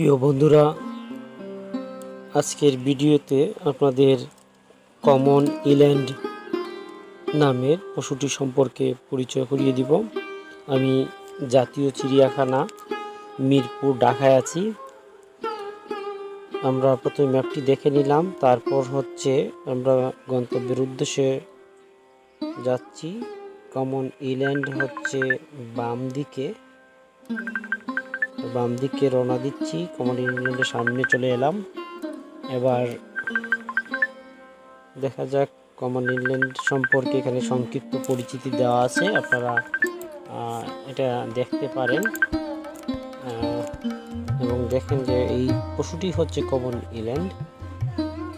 প্রিয় বন্ধুরা, আজকের ভিডিওতে আপনাদের কমন ইল্যান্ড নামের পশুটি সম্পর্কে পরিচয় করিয়ে দিব। আমি জাতীয় চিড়িয়াখানা মিরপুর, ঢাকায় আছি। আমরা প্রথমে ম্যাপটি দেখে নিলাম, তারপর হচ্ছে আমরা গন্তব্যের উদ্দেশ্যে যাচ্ছি। কমন ইল্যান্ড হচ্ছে বাম দিকে বাম দিকে রওনা দিচ্ছি। কমন ইংল্যান্ডের সামনে চলে এলাম। এবার দেখা যাক কমন ইংল্যান্ড সম্পর্কে এখানে সংক্ষিপ্ত পরিচিতি দেওয়া আছে। আপনারা এটা দেখতে পারেন। এবং দেখেন যে এই পশুটি হচ্ছে কমন ইল্যান্ড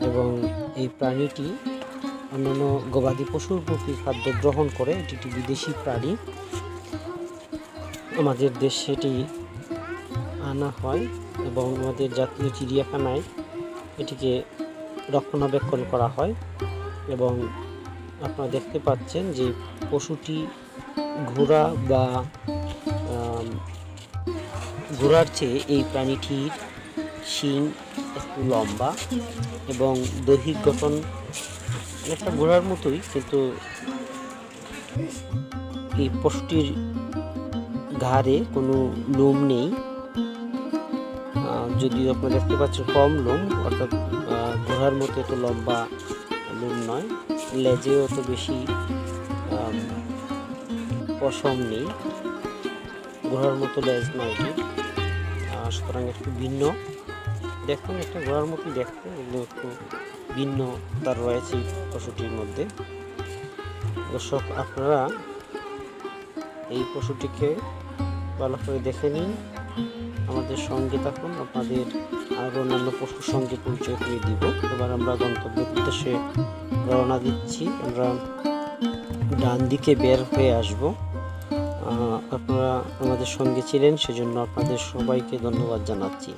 এবং এই প্রাণীটি অন্যান্য গবাদি পশুর প্রতি খাদ্য গ্রহণ করে। এটি একটি বিদেশি প্রাণী। আমাদের দেশে এটি আনা হয় এবং আমাদের জাতীয় চিড়িয়াখানায় এটিকে রক্ষণাবেক্ষণ করা হয় এবং আপনারা দেখতে পাচ্ছেন যে পশুটি ঘোড়া বা ঘোড়ার চেয়ে এই প্রাণীটির শিং একটু লম্বা এবং দৈহিক গঠন অনেকটা ঘোড়ার মতোই, কিন্তু এই পশুটির ঘাড়ে কোনো লোম নেই। যদিও আপনারা দেখতে পাচ্ছেন কম লোম, অর্থাৎ ঘোড়ার মতো এত লম্বা লোম নয়। লেজেও তো বেশি পশম নেই। ঘোড়ার মতো লেজ নয় সুতরাং একটু ভিন্ন। দেখুন, একটা ঘোড়ার মতো দেখতে এগুলো একটু ভিন্ন তার রয়েছে পশুটির মধ্যে। দর্শক, আপনারা এই পশুটিকে ভালো করে দেখে নিন। আমাদের সঙ্গে থাকুন আপনাদের আরও অন্যান্য পশুর সঙ্গে পরিচয় করে দিব। এবার আমরা গন্তব্যের উদ্দেশ্যে রওনা দিচ্ছি। আমরা ডান দিকে বের হয়ে আসব। আপনারা আমাদের সঙ্গে ছিলেন, সেজন্য আপনাদের সবাইকে ধন্যবাদ জানাচ্ছি।